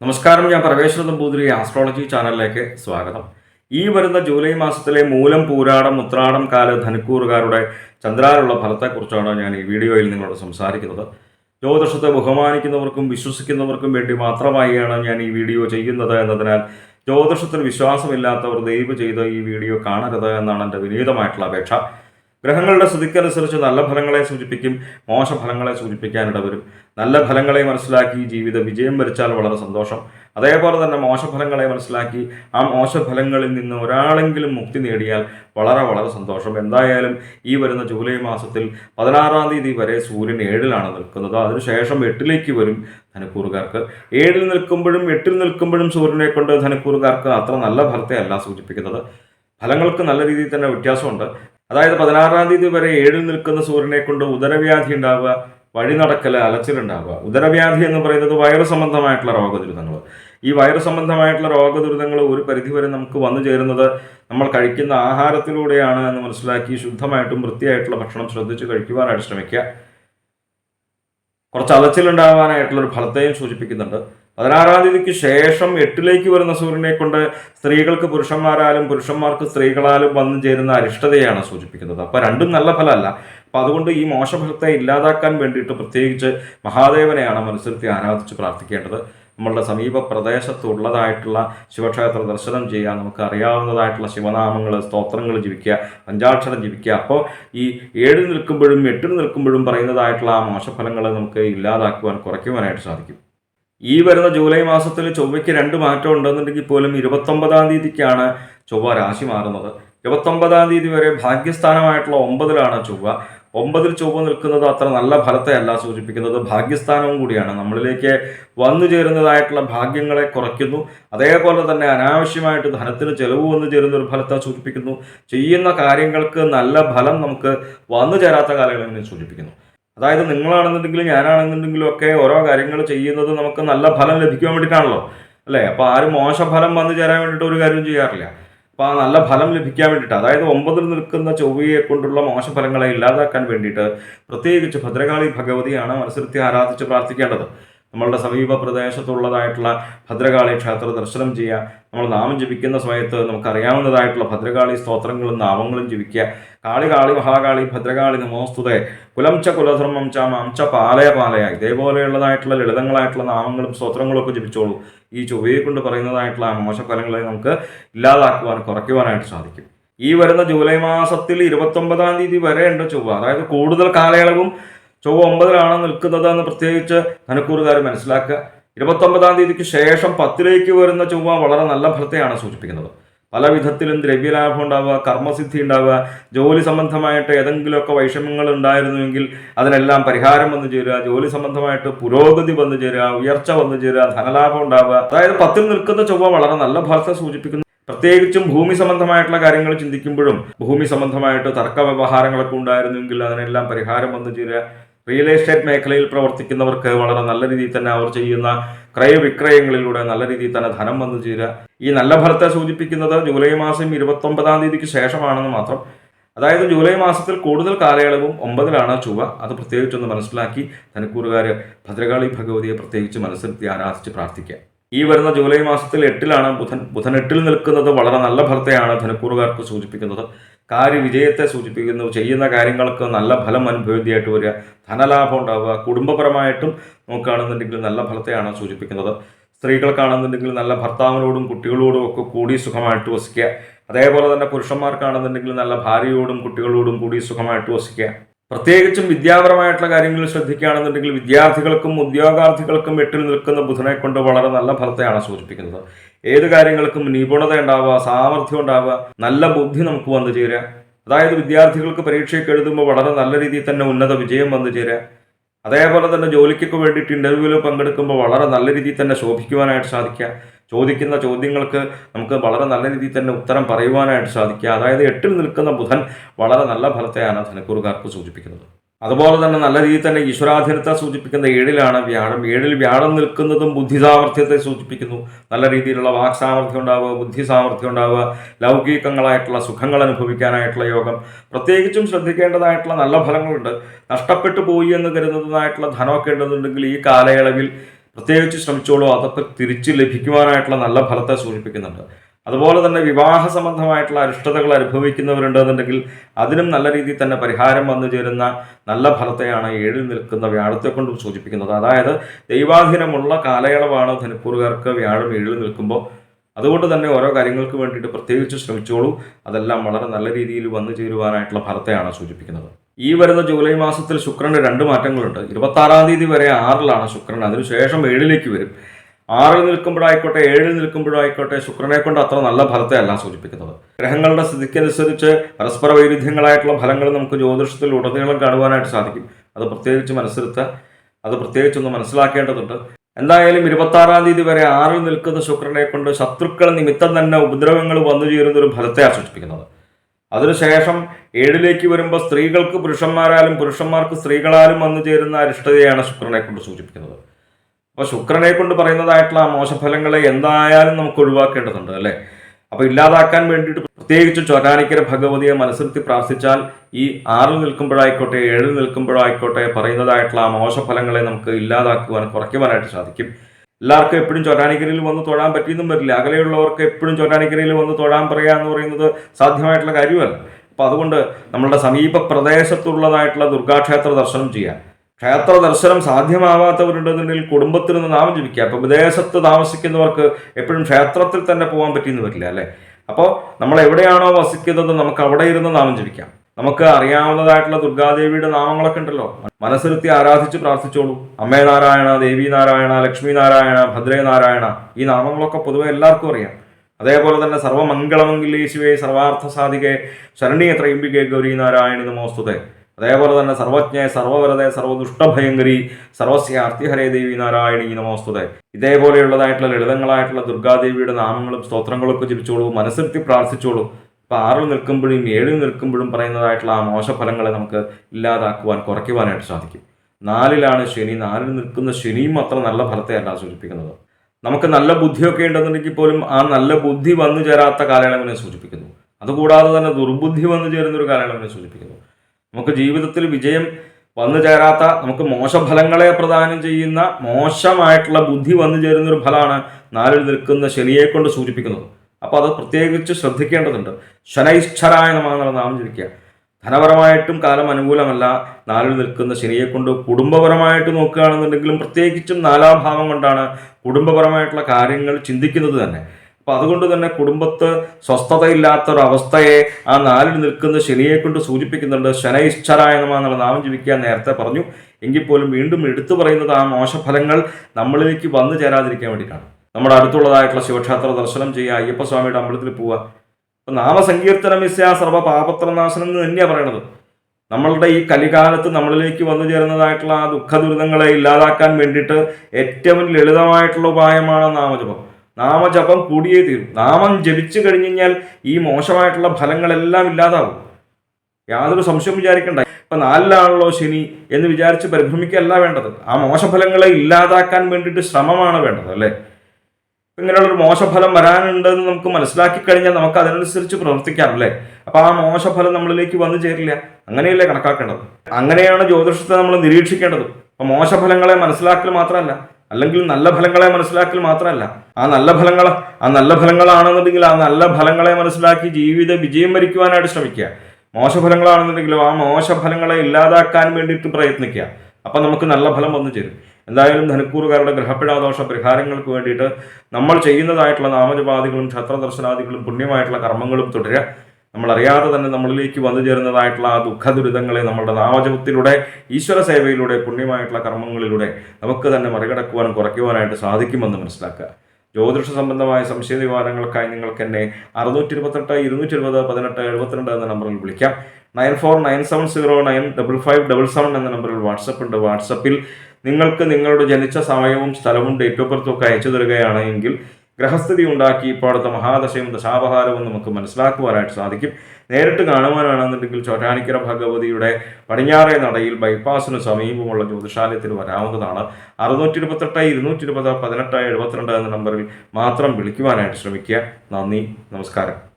നമസ്കാരം ഞാൻ പരമേശ്വര നമ്പൂതിരി ആസ്ട്രോളജി ചാനലിലേക്ക് സ്വാഗതം. ഈ വരുന്ന ജൂലൈ മാസത്തിലെ മൂലം പൂരാടം ഉത്രാടം കാല ധനുക്കൂറുകാരുടെ ചന്ദ്രാനുള്ള ഫലത്തെക്കുറിച്ചാണ് ഞാൻ ഈ വീഡിയോയിൽ നിങ്ങളോട് സംസാരിക്കുന്നത്. ജ്യോതിഷത്തെ ബഹുമാനിക്കുന്നവർക്കും വിശ്വസിക്കുന്നവർക്കും വേണ്ടി മാത്രമായാണ് ഞാൻ ഈ വീഡിയോ ചെയ്യുന്നത് എന്നതിനാൽ ജ്യോതിഷത്തിൽ വിശ്വാസമില്ലാത്തവർ ദയവ് ചെയ്ത് ഈ വീഡിയോ കാണരുത് എന്നാണ് എന്റെ വിനീതമായിട്ടുള്ള അപേക്ഷ. ഗ്രഹങ്ങളുടെ സ്ഥിതിക്കനുസരിച്ച് നല്ല ഫലങ്ങളെ സൂചിപ്പിക്കും മോശഫലങ്ങളെ സൂചിപ്പിക്കാനിട വരും. നല്ല ഫലങ്ങളെ മനസ്സിലാക്കി ജീവിത വിജയം വരിച്ചാൽ വളരെ സന്തോഷം. അതേപോലെ തന്നെ മോശഫലങ്ങളെ മനസ്സിലാക്കി ആ മോശഫലങ്ങളിൽ നിന്ന് ഒരാളെങ്കിലും മുക്തി നേടിയാൽ വളരെ വളരെ സന്തോഷം. എന്തായാലും ഈ വരുന്ന ജൂലൈ മാസത്തിൽ പതിനാറാം തീയതി വരെ സൂര്യൻ ഏഴിലാണ് നിൽക്കുന്നത്. അതിനുശേഷം എട്ടിലേക്ക് വരും ധനുക്കൂറുകാർക്ക്. ഏഴിൽ നിൽക്കുമ്പോഴും എട്ടിൽ നിൽക്കുമ്പോഴും സൂര്യനെ കൊണ്ട് ധനുക്കൂറുകാർക്ക് അത്ര നല്ല ഫലത്തെ അല്ല സൂചിപ്പിക്കുന്നത്. ഫലങ്ങൾക്ക് നല്ല രീതിയിൽ തന്നെ വ്യത്യാസമുണ്ട്. അതായത് പതിനാറാം തീയതി വരെ ഏഴിൽ നിൽക്കുന്ന സൂര്യനെ കൊണ്ട് ഉദരവ്യാധി ഉണ്ടാവുക വഴി നടക്കൽ അലച്ചിലുണ്ടാവുക ഉദരവ്യാധി എന്ന് പറയുന്നത് വൈറസ് സംബന്ധമായിട്ടുള്ള രോഗദുരിതങ്ങൾ ഈ വൈറസ് സംബന്ധമായിട്ടുള്ള രോഗദുരിതങ്ങൾ ഒരു പരിധിവരെ നമുക്ക് വന്നു ചേരുന്നത് നമ്മൾ കഴിക്കുന്ന ആഹാരത്തിലൂടെയാണ് എന്ന് മനസ്സിലാക്കി ശുദ്ധമായിട്ടും വൃത്തിയായിട്ടുള്ള ഭക്ഷണം ശ്രദ്ധിച്ച് കഴിക്കുവാനായിട്ട് ശ്രമിക്കുക. കുറച്ച് അലച്ചിലുണ്ടാവാനായിട്ടുള്ള ഒരു ഫലത്തെയും സൂചിപ്പിക്കുന്നുണ്ട്. പതിനാറാം തീയതിക്ക് ശേഷം എട്ടിലേക്ക് വരുന്ന സൂര്യനെ കൊണ്ട് സ്ത്രീകൾക്ക് പുരുഷന്മാരാലും പുരുഷന്മാർക്ക് സ്ത്രീകളാലും വന്നു ചേരുന്ന അരിഷ്ടതയാണ് സൂചിപ്പിക്കുന്നത്. അപ്പോൾ രണ്ടും നല്ല ഫലമല്ല. അപ്പോൾ അതുകൊണ്ട് ഈ മോശഫലത്തെ ഇല്ലാതാക്കാൻ വേണ്ടിയിട്ട് പ്രത്യേകിച്ച് മഹാദേവനെയാണ് മനസ്സിലത്തി ആരാധിച്ച് പ്രാർത്ഥിക്കേണ്ടത്. നമ്മളുടെ സമീപ പ്രദേശത്തുള്ളതായിട്ടുള്ള ശിവക്ഷേത്ര ദർശനം ചെയ്യുക നമുക്ക് അറിയാവുന്നതായിട്ടുള്ള ശിവനാമങ്ങൾ സ്തോത്രങ്ങൾ ജീവിക്കുക പഞ്ചാക്ഷരം ജീവിക്കുക അപ്പോൾ ഈ ഏഴ് നിൽക്കുമ്പോഴും എട്ടിന് നിൽക്കുമ്പോഴും പറയുന്നതായിട്ടുള്ള ആ മോശഫലങ്ങൾ നമുക്ക് ഇല്ലാതാക്കുവാൻ കുറയ്ക്കുവാനായിട്ട് സാധിക്കും. ഈ വരുന്ന ജൂലൈ മാസത്തിൽ ചൊവ്വയ്ക്ക് രണ്ട് മാറ്റം ഉണ്ടെന്നുണ്ടെങ്കിൽ പോലും ഇരുപത്തൊമ്പതാം തീയതിക്കാണ് ചൊവ്വ രാശി മാറുന്നത്. ഇരുപത്തൊമ്പതാം തീയതി വരെ ഭാഗ്യസ്ഥാനമായിട്ടുള്ള ഒമ്പതിലാണ് ചൊവ്വ. ഒമ്പതിൽ ചൊവ്വ നിൽക്കുന്നത് അത്ര നല്ല ഫലത്തെ അല്ല സൂചിപ്പിക്കുന്നത്. ഭാഗ്യസ്ഥാനവും കൂടിയാണ്. നമ്മളിലേക്ക് വന്നു ചേരുന്നതായിട്ടുള്ള ഭാഗ്യങ്ങളെ കുറയ്ക്കുന്നു. അതേപോലെ തന്നെ അനാവശ്യമായിട്ട് ധനത്തിന് ചെലവ് വന്നു ചേരുന്ന ഒരു ഫലത്തെ സൂചിപ്പിക്കുന്നു. ചെയ്യുന്ന കാര്യങ്ങൾക്ക് നല്ല ഫലം നമുക്ക് വന്നു ചേരാത്ത കാലങ്ങളെ സൂചിപ്പിക്കുന്നു. അതായത് നിങ്ങളാണെന്നുണ്ടെങ്കിലും ഞാനാണെന്നുണ്ടെങ്കിലും ഒക്കെ ഓരോ കാര്യങ്ങൾ ചെയ്യുന്നത് നമുക്ക് നല്ല ഫലം ലഭിക്കാൻ വേണ്ടിയിട്ടാണല്ലോ അല്ലേ? അപ്പോൾ ആരും മോശഫലം വന്നു ചേരാൻ വേണ്ടിയിട്ട് ഒരു കാര്യവും ചെയ്യാറില്ല. അപ്പോൾ ആ നല്ല ഫലം ലഭിക്കാൻ വേണ്ടിയിട്ട് അതായത് ഒമ്പതിൽ നിൽക്കുന്ന ചൊവ്വയെ കൊണ്ടുള്ള മോശഫലങ്ങളെ ഇല്ലാതാക്കാൻ വേണ്ടിയിട്ട് പ്രത്യേകിച്ച് ഭദ്രകാളി ഭഗവതിയാണ് മനസ്സിരുത്തി ആരാധിച്ച് പ്രാർത്ഥിക്കേണ്ടത്. നമ്മളുടെ സമീപ പ്രദേശത്തുള്ളതായിട്ടുള്ള ഭദ്രകാളി ക്ഷേത്ര ദർശനം ചെയ്യുക. നമ്മൾ നാമം ജപിക്കുന്ന സമയത്ത് നമുക്കറിയാവുന്നതായിട്ടുള്ള ഭദ്രകാളി സ്തോത്രങ്ങളും നാമങ്ങളും ജപിക്കുക. കാളി കാളി മഹാകാളി ഭദ്രകാളി നമോസ്തുതേ. കുലം ച കുലധർമ്മം ച മാം ച പാലയ പാലയ ഇതേപോലെയുള്ളതായിട്ടുള്ള ലളിതങ്ങളായിട്ടുള്ള നാമങ്ങളും സ്തോത്രങ്ങളും ഒക്കെ ജപിച്ചോളൂ. ഈ ചൊവ്വയെ കൊണ്ട് പറയുന്നതായിട്ടുള്ള മോശഫലങ്ങളെ നമുക്ക് ഇല്ലാതാക്കുവാൻ കുറയ്ക്കുവാനായിട്ട് സാധിക്കും. ഈ വരുന്ന ജൂലൈ മാസത്തിൽ ഇരുപത്തൊമ്പതാം തീയതി വരെ ഉണ്ട് ചൊവ്വ. അതായത് കൂടുതൽ കാലയളവും ചൊവ്വ ഒമ്പതിലാണ് നിൽക്കുന്നത് എന്ന് പ്രത്യേകിച്ച് ധനക്കൂറുകാർ മനസ്സിലാക്കുക. ഇരുപത്തൊമ്പതാം തീയതിക്ക് ശേഷം പത്തിലേക്ക് വരുന്ന ചൊവ്വ വളരെ നല്ല ഫലത്തെയാണ് സൂചിപ്പിക്കുന്നത്. പല വിധത്തിലും ദ്രവ്യലാഭം ഉണ്ടാവുക കർമ്മസിദ്ധി ഉണ്ടാവുക ജോലി സംബന്ധമായിട്ട് ഏതെങ്കിലുമൊക്കെ വൈഷമ്യങ്ങൾ ഉണ്ടായിരുന്നുവെങ്കിൽ അതിനെല്ലാം പരിഹാരം വന്നു ചേരുക ജോലി സംബന്ധമായിട്ട് പുരോഗതി വന്നു ചേരുക ഉയർച്ച വന്നു ചേരുക ധനലാഭം ഉണ്ടാവുക. അതായത് പത്തിൽ നിൽക്കുന്ന ചൊവ്വ വളരെ നല്ല ഫലത്തെ സൂചിപ്പിക്കുന്നു. പ്രത്യേകിച്ചും ഭൂമി സംബന്ധമായിട്ടുള്ള കാര്യങ്ങൾ ചിന്തിക്കുമ്പോഴും ഭൂമി സംബന്ധമായിട്ട് തർക്ക വ്യവഹാരങ്ങളൊക്കെ ഉണ്ടായിരുന്നെങ്കിൽ അതിനെല്ലാം പരിഹാരം വന്നു ചേരുക. റിയൽ എസ്റ്റേറ്റ് മേഖലയിൽ പ്രവർത്തിക്കുന്നവർക്ക് വളരെ നല്ല രീതിയിൽ തന്നെ അവർ ചെയ്യുന്ന ക്രയവിക്രയങ്ങളിലൂടെ നല്ല രീതിയിൽ തന്നെ ധനം വന്നു ചേരുക. ഈ നല്ല ഫലത്തെ സൂചിപ്പിക്കുന്നത് ജൂലൈ മാസം ഇരുപത്തൊമ്പതാം തീയതിക്ക് ശേഷമാണെന്ന് മാത്രം. അതായത് ജൂലൈ മാസത്തിൽ കൂടുതൽ കാലയളവും ഒമ്പതിലാണ് ചൊവ്വ. അത് പ്രത്യേകിച്ചൊന്ന് മനസ്സിലാക്കി ധനക്കൂറുകാർ ഭദ്രകാളി ഭഗവതിയെ പ്രത്യേകിച്ച് മനസ്സിലെത്തി ആരാധിച്ച് പ്രാർത്ഥിക്കുക ഈ വരുന്ന ജൂലൈ മാസത്തിൽ എട്ടിലാണ് ബുധൻ. ബുധൻ എട്ടിൽ നിൽക്കുന്നത് വളരെ നല്ല ഫലത്തെയാണ് ധനക്കൂറുകാർക്ക് സൂചിപ്പിക്കുന്നത്. കാര്യവിജയത്തെ സൂചിപ്പിക്കുന്നു. ചെയ്യുന്ന കാര്യങ്ങൾക്ക് നല്ല ഫലം അനുഭവിതിയായിട്ട് വരിക. ധനലാഭം ഉണ്ടാവുക. കുടുംബപരമായിട്ടും നോക്കുകയാണെന്നുണ്ടെങ്കിൽ നല്ല ഫലത്തെയാണ് സൂചിപ്പിക്കുന്നത്. സ്ത്രീകൾക്കാണെന്നുണ്ടെങ്കിൽ നല്ല ഭർത്താവിനോടും കുട്ടികളോടും ഒക്കെ കൂടി സുഖമായിട്ട് വസിക്കുക. അതേപോലെ തന്നെ പുരുഷന്മാർക്കാണെന്നുണ്ടെങ്കിൽ നല്ല ഭാര്യയോടും കുട്ടികളോടും കൂടി സുഖമായിട്ട് വസിക്കുക. പ്രത്യേകിച്ചും വിദ്യാപരമായിട്ടുള്ള കാര്യങ്ങൾ ശ്രദ്ധിക്കുകയാണെന്നുണ്ടെങ്കിൽ വിദ്യാർത്ഥികൾക്കും ഉദ്യോഗാർത്ഥികൾക്കും എട്ടിൽ നിൽക്കുന്ന ബുധനെ കൊണ്ട് വളരെ നല്ല ഫലത്തെയാണ് സൂചിപ്പിക്കുന്നത്. ഏത് കാര്യങ്ങൾക്കും നിപുണത ഉണ്ടാവുക സാമർഥ്യം ഉണ്ടാവുക നല്ല ബുദ്ധി നമുക്ക് വന്നു ചേരുക. അതായത് വിദ്യാർത്ഥികൾക്ക് പരീക്ഷയ്ക്ക് എഴുതുമ്പോൾ വളരെ നല്ല രീതിയിൽ തന്നെ ഉന്നത വിജയം വന്നു ചേരുക. അതേപോലെ തന്നെ ജോലിക്കൊക്കെ വേണ്ടിയിട്ട് ഇന്റർവ്യൂവിൽ പങ്കെടുക്കുമ്പോൾ വളരെ നല്ല രീതിയിൽ തന്നെ ശോഭിക്കുവാനായിട്ട് സാധിക്കുക. ചോദിക്കുന്ന ചോദ്യങ്ങൾക്ക് നമുക്ക് വളരെ നല്ല രീതിയിൽ തന്നെ ഉത്തരം പറയുവാനായിട്ട് സാധിക്കുക. അതായത് എട്ടിൽ നിൽക്കുന്ന ബുധൻ വളരെ നല്ല ഫലത്തെയാണ് ധനക്കൂറുകാർക്ക് സൂചിപ്പിക്കുന്നത്. അതുപോലെ തന്നെ നല്ല രീതിയിൽ തന്നെ ഈശ്വരാധീനത്തെ സൂചിപ്പിക്കുന്ന ഏഴിലാണ് വ്യാഴം. ഏഴിൽ വ്യാഴം നിൽക്കുന്നതും ബുദ്ധി സാമർഥ്യത്തെ സൂചിപ്പിക്കുന്നു. നല്ല രീതിയിലുള്ള വാക് സാമർഥ്യം ഉണ്ടാവുക ബുദ്ധി സാമർഥ്യം ഉണ്ടാവുക ലൗകികങ്ങളായിട്ടുള്ള സുഖങ്ങൾ അനുഭവിക്കാനായിട്ടുള്ള യോഗം. പ്രത്യേകിച്ചും ശ്രദ്ധിക്കേണ്ടതായിട്ടുള്ള നല്ല ഫലങ്ങളുണ്ട്. നഷ്ടപ്പെട്ടു പോയി എന്ന് കരുതുന്നതായിട്ടുള്ള ധനമൊക്കെ ഉണ്ടെന്നുണ്ടെങ്കിൽ ഈ കാലയളവിൽ പ്രത്യേകിച്ച് ശ്രമിച്ചോളൂ. അതൊക്കെ തിരിച്ച് ലഭിക്കുവാനായിട്ടുള്ള നല്ല ഫലത്തെ സൂചിപ്പിക്കുന്നുണ്ട്. അതുപോലെ തന്നെ വിവാഹ സംബന്ധമായിട്ടുള്ള അരിഷ്ടതകൾ അനുഭവിക്കുന്നവരുണ്ടെന്നുണ്ടെങ്കിൽ അതിനും നല്ല രീതിയിൽ തന്നെ പരിഹാരം വന്നു ചേരുന്ന നല്ല ഫലത്തെയാണ് ഏഴിൽ നിൽക്കുന്ന വ്യാഴത്തെ കൊണ്ടും സൂചിപ്പിക്കുന്നത്. അതായത് ദൈവാധീനമുള്ള കാലയളവാണ് ധനുക്കൂറുകാർക്ക് വ്യാഴം ഏഴിൽ നിൽക്കുമ്പോൾ. അതുകൊണ്ട് തന്നെ ഓരോ കാര്യങ്ങൾക്ക് വേണ്ടിയിട്ട് പ്രത്യേകിച്ച് ശ്രമിച്ചോളൂ. അതെല്ലാം വളരെ നല്ല രീതിയിൽ വന്നു ചേരുവാനായിട്ടുള്ള ഫലത്തെയാണ് സൂചിപ്പിക്കുന്നത്. ഈ വരുന്ന ജൂലൈ മാസത്തിൽ ശുക്രന് രണ്ട് മാറ്റങ്ങളുണ്ട്. ഇരുപത്തി ആറാം തീയതി വരെ ആറിലാണ് ശുക്രൻ. അതിനുശേഷം ഏഴിലേക്ക് വരും. ആറിൽ നിൽക്കുമ്പോഴായിക്കോട്ടെ ഏഴിൽ നിൽക്കുമ്പോഴായിക്കോട്ടെ ശുക്രനെ കൊണ്ട് അത്ര നല്ല ഫലത്തെ അല്ല സൂചിപ്പിക്കുന്നത്. ഗ്രഹങ്ങളുടെ സ്ഥിതിക്കനുസരിച്ച് പരസ്പര വൈരുദ്ധ്യങ്ങളായിട്ടുള്ള ഫലങ്ങൾ നമുക്ക് ജ്യോതിഷത്തിൽ ഉടനീളം കാണുവാനായിട്ട് സാധിക്കും. അത് പ്രത്യേകിച്ച് മനസ്സിരുത്തുക അത് പ്രത്യേകിച്ചൊന്ന് മനസ്സിലാക്കേണ്ടതുണ്ട്. എന്തായാലും ഇരുപത്തി ആറാം തീയതി വരെ ആറിൽ നിൽക്കുന്ന ശുക്രനെ കൊണ്ട് ശത്രുക്കൾ നിമിത്തം തന്നെ ഉപദ്രവങ്ങൾ വന്നു ചേരുന്ന ഒരു ഫലത്തെയാണ് സൂചിപ്പിക്കുന്നത്. അതിനുശേഷം ഏഴിലേക്ക് വരുമ്പോൾ സ്ത്രീകൾക്ക് പുരുഷന്മാരാലും പുരുഷന്മാർക്ക് സ്ത്രീകളാലും വന്നു ചേരുന്ന അരിഷ്ടതയാണ് ശുക്രനെ കൊണ്ട് സൂചിപ്പിക്കുന്നത്. അപ്പോൾ ശുക്രനെ കൊണ്ട് പറയുന്നതായിട്ടുള്ള ആ മോശഫലങ്ങളെ എന്തായാലും നമുക്ക് ഒഴിവാക്കേണ്ടതുണ്ട് അല്ലേ? അപ്പോൾ ഇല്ലാതാക്കാൻ വേണ്ടിയിട്ട് പ്രത്യേകിച്ച് ചൊരാനിക്കര ഭഗവതിയെ മനസ്സിരുത്തി പ്രാർത്ഥിച്ചാൽ ഈ ആറിൽ നിൽക്കുമ്പോഴായിക്കോട്ടെ ഏഴിൽ നിൽക്കുമ്പോഴായിക്കോട്ടെ പറയുന്നതായിട്ടുള്ള ആ മോശഫലങ്ങളെ നമുക്ക് ഇല്ലാതാക്കുവാൻ കുറയ്ക്കുവാനായിട്ട് സാധിക്കും. എല്ലാവർക്കും എപ്പോഴും ചൊരാനിക്കരയിൽ വന്ന് തൊഴാൻ പറ്റിയെന്നും വരില്ല. അകലെയുള്ളവർക്ക് എപ്പോഴും ചൊരാനിക്കരയിൽ വന്ന് തൊഴാൻ പറയുക എന്ന് പറയുന്നത് സാധ്യമായിട്ടുള്ള കാര്യമല്ല. അപ്പം അതുകൊണ്ട് നമ്മളുടെ സമീപ പ്രദേശത്തുള്ളതായിട്ടുള്ള ദുർഗാക്ഷേത്ര ദർശനം ചെയ്യാം ക്ഷേത്ര ദർശനം സാധ്യമാവാത്തവരുണ്ടെന്നുണ്ടെങ്കിൽ കുടുംബത്തിൽ നിന്ന് നാമം ജപിക്കുക. അപ്പോൾ വിദേശത്ത് താമസിക്കുന്നവർക്ക് എപ്പോഴും ക്ഷേത്രത്തിൽ തന്നെ പോകാൻ പറ്റിയെന്ന് വരില്ല അല്ലേ? അപ്പോൾ നമ്മൾ എവിടെയാണോ വസിക്കുന്നത് നമുക്ക് അവിടെ ഇരുന്ന് നാമം ജപിക്കാം. നമുക്ക് അറിയാവുന്നതായിട്ടുള്ള ദുർഗാദേവിയുടെ നാമങ്ങളൊക്കെ ഉണ്ടല്ലോ. മനസ്സിരുത്തി ആരാധിച്ച് പ്രാർത്ഥിച്ചോളൂ. അമ്മേ നാരായണ ദേവി നാരായണ ലക്ഷ്മി നാരായണ ഭദ്രേ നാരായണ ഈ നാമങ്ങളൊക്കെ പൊതുവെ എല്ലാവർക്കും അറിയാം. അതേപോലെ തന്നെ സർവമംഗളമംഗലേശുവേ സർവാർത്ഥ സാധികെ ശരണീയ ത്രൈംബികെ ഗൗരി നാരായണി നമോസ്തുതേ അതേപോലെ തന്നെ സർവജ്ഞ സർവവരതെ സർവദുഷ്ടഭയങ്കരി സർവസ്യ അർത്തിഹരേ ദേവി നാരായണി നമോസ്തുത. ഇതേപോലെയുള്ളതായിട്ടുള്ള ലളിതങ്ങളായിട്ടുള്ള ദുർഗാദേവിയുടെ നാമങ്ങളും സ്തോത്രങ്ങളൊക്കെ ജപിച്ചോളൂ മനസ്സിരുത്തി പ്രാർത്ഥിച്ചോളൂ. ഇപ്പം ആറിൽ നിൽക്കുമ്പോഴും ഏഴിൽ നിൽക്കുമ്പോഴും പറയുന്നതായിട്ടുള്ള ആ മോശഫലങ്ങളെ നമുക്ക് ഇല്ലാതാക്കുവാൻ കുറയ്ക്കുവാനായിട്ട് സാധിക്കും. നാലിലാണ് ശനി. നാലിൽ നിൽക്കുന്ന ശനിയും അത്ര നല്ല ഫലത്തെ അല്ല സൂചിപ്പിക്കുന്നത്. നമുക്ക് നല്ല ബുദ്ധിയൊക്കെ ഉണ്ടെന്നുണ്ടെങ്കിൽ പോലും ആ നല്ല ബുദ്ധി വന്നു ചേരാത്ത കാലയളവിനെ സൂചിപ്പിക്കുന്നു. അതുകൂടാതെ തന്നെ ദുർബുദ്ധി വന്നു ചേരുന്ന ഒരു കാലയളവിനെ സൂചിപ്പിക്കുന്നു. നമുക്ക് ജീവിതത്തിൽ വിജയം വന്നു ചേരാത്ത നമുക്ക് മോശഫലങ്ങളെ പ്രദാനം ചെയ്യുന്ന മോശമായിട്ടുള്ള ബുദ്ധി വന്നു ചേരുന്ന ഒരു ഫലമാണ് നാലിൽ നിൽക്കുന്ന ശനിയെ കൊണ്ട് സൂചിപ്പിക്കുന്നത്. അപ്പോൾ അത് പ്രത്യേകിച്ച് ശ്രദ്ധിക്കേണ്ടതുണ്ട്. ശനൈശ്വരായ നമാന്നുള്ള നാം ജപിക്കുക. ധനപരമായിട്ടും കാലം അനുകൂലമല്ല. നാലിൽ നിൽക്കുന്ന ശനിയെ കൊണ്ട് കുടുംബപരമായിട്ട് നോക്കുകയാണെന്നുണ്ടെങ്കിലും പ്രത്യേകിച്ചും നാലാം ഭാവം കൊണ്ടാണ് കുടുംബപരമായിട്ടുള്ള കാര്യങ്ങൾ ചിന്തിക്കുന്നത് തന്നെ. അപ്പൊ അതുകൊണ്ട് തന്നെ കുടുംബത്ത് സ്വസ്ഥതയില്ലാത്തൊരവസ്ഥയെ ആ നാലിൽ നിൽക്കുന്ന ശനിയെ കൊണ്ട് സൂചിപ്പിക്കുന്നുണ്ട് ശനൈശ്ചരായണമ എന്നുള്ള നാമം ജീവിക്കാൻ നേരത്തെ പറഞ്ഞു. എങ്കിൽ പോലും വീണ്ടും എടുത്തു പറയുന്നത് ആ മോശഫലങ്ങൾ നമ്മളിലേക്ക് വന്നു ചേരാതിരിക്കാൻ വേണ്ടിയിട്ടാണ്. നമ്മുടെ അടുത്തുള്ളതായിട്ടുള്ള ശിവക്ഷേത്ര ദർശനം ചെയ്യുക അയ്യപ്പസ്വാമിയുടെ അമ്പലത്തിൽ പോവുക. അപ്പൊ നാമസങ്കീർത്തനം മിസ്യ സർവ പാപത്രനാശനം എന്ന് തന്നെയാണ് പറയണത്. നമ്മളുടെ ഈ കലികാലത്ത് നമ്മളിലേക്ക് വന്നു ചേരുന്നതായിട്ടുള്ള ആ ദുഃഖ ദുരിതങ്ങളെ ഇല്ലാതാക്കാൻ വേണ്ടിയിട്ട് ഏറ്റവും ലളിതമായിട്ടുള്ള ഉപായമാണ് നാമജപം. നാമജപം കൂടിയേ തീരും. നാമം ജപിച്ചു കഴിഞ്ഞു കഴിഞ്ഞാൽ ഈ മോശമായിട്ടുള്ള ഫലങ്ങളെല്ലാം ഇല്ലാതാവും. യാതൊരു സംശയം വിചാരിക്കണ്ട. ഇപ്പൊ നാലിലാണല്ലോ ശനി എന്ന് വിചാരിച്ച് പരിഭ്രമിക്കുകയല്ല വേണ്ടത്. ആ മോശഫലങ്ങളെ ഇല്ലാതാക്കാൻ വേണ്ടിയിട്ട് ശ്രമമാണ് വേണ്ടത് അല്ലേ? ഇങ്ങനെയുള്ളൊരു മോശഫലം വരാനുണ്ടെന്ന് നമുക്ക് മനസ്സിലാക്കി കഴിഞ്ഞാൽ നമുക്ക് അതിനനുസരിച്ച് പ്രവർത്തിക്കാം അല്ലേ? അപ്പൊ ആ മോശഫലം നമ്മളിലേക്ക് വന്നു ചേരില്ല. അങ്ങനെയല്ലേ കണക്കാക്കേണ്ടത്? അങ്ങനെയാണ് ജ്യോതിഷത്തെ നമ്മൾ നിരീക്ഷിക്കേണ്ടത്. അപ്പൊ മോശഫലങ്ങളെ മനസ്സിലാക്കൽ മാത്രമല്ല. അല്ലെങ്കിൽ നല്ല ഫലങ്ങളെ മനസ്സിലാക്കൽ മാത്രമല്ല. ആ നല്ല ഫലങ്ങൾ ആ നല്ല ഫലങ്ങളാണെന്നുണ്ടെങ്കിൽ ആ നല്ല ഫലങ്ങളെ മനസ്സിലാക്കി ജീവിത വിജയം വരിക്കുവാനായിട്ട് ശ്രമിക്കുക. മോശഫലങ്ങളാണെന്നുണ്ടെങ്കിലും ആ മോശഫലങ്ങളെ ഇല്ലാതാക്കാൻ വേണ്ടിയിട്ട് പ്രയത്നിക്കുക. അപ്പം നമുക്ക് നല്ല ഫലം വന്നു ചേരും. എന്തായാലും ധനുക്കൂറുകാരുടെ ഗ്രഹപ്പിഴാദോഷ പരിഹാരങ്ങൾക്ക് വേണ്ടിയിട്ട് നമ്മൾ ചെയ്യുന്നതായിട്ടുള്ള നാമജപാദികളും ക്ഷത്രദർശനാദികളും പുണ്യമായിട്ടുള്ള കർമ്മങ്ങളും തുടരുക. നമ്മൾ അറിയാതെ തന്നെ നമ്മളിലേക്ക് വന്നു ചേരുന്നതായിട്ടുള്ള ആ ദുഃഖ ദുരിതങ്ങളെ നമ്മളുടെ നാമജപത്തിലൂടെ ഈശ്വര സേവയിലൂടെ പുണ്യമായിട്ടുള്ള കർമ്മങ്ങളിലൂടെ നമുക്ക് തന്നെ മറികടക്കുവാനും കുറയ്ക്കുവാനായിട്ട് സാധിക്കുമെന്ന് മനസ്സിലാക്കുക. ജ്യോതിഷ സംബന്ധമായ സംശയ നിവാരണങ്ങൾക്കായി നിങ്ങൾക്ക് എന്നെ അറുന്നൂറ്റി ഇരുപത്തെട്ട് ഇരുന്നൂറ്റി ഇരുപത് പതിനെട്ട് എഴുപത്തിരണ്ട് എന്ന നമ്പറിൽ വിളിക്കാം. Nine four nine seven zero nine double five double seven എന്ന നമ്പറിൽ വാട്സപ്പ് ഉണ്ട്. വാട്സപ്പിൽ നിങ്ങൾക്ക് നിങ്ങളുടെ ജനിച്ച സമയവും സ്ഥലവും ഡേറ്റ് ഓഫ് ബർത്തും ഒക്കെ അയച്ചു തരികയാണ് എങ്കിൽ ഗ്രഹസ്ഥിതി ഉണ്ടാക്കി ഇപ്പോഴത്തെ മഹാദശയും ദശാപഹാരവും നമുക്ക് മനസ്സിലാക്കുവാനായിട്ട് സാധിക്കും. നേരിട്ട് കാണുവാനാണെന്നുണ്ടെങ്കിൽ ചോറ്റാനിക്കര ഭഗവതിയുടെ പടിഞ്ഞാറേ നടയിൽ ബൈപ്പാസിന് സമീപമുള്ള ജ്യോതിഷാലയത്തിൽ വരാവുന്നതാണ്. അറുന്നൂറ്റി ഇരുപത്തെട്ട് ഇരുന്നൂറ്റി ഇരുപത് പതിനെട്ട് എഴുപത്തിരണ്ട് എന്ന നമ്പറിൽ മാത്രം വിളിക്കുവാനായിട്ട് ശ്രമിക്കുക. നന്ദി നമസ്കാരം.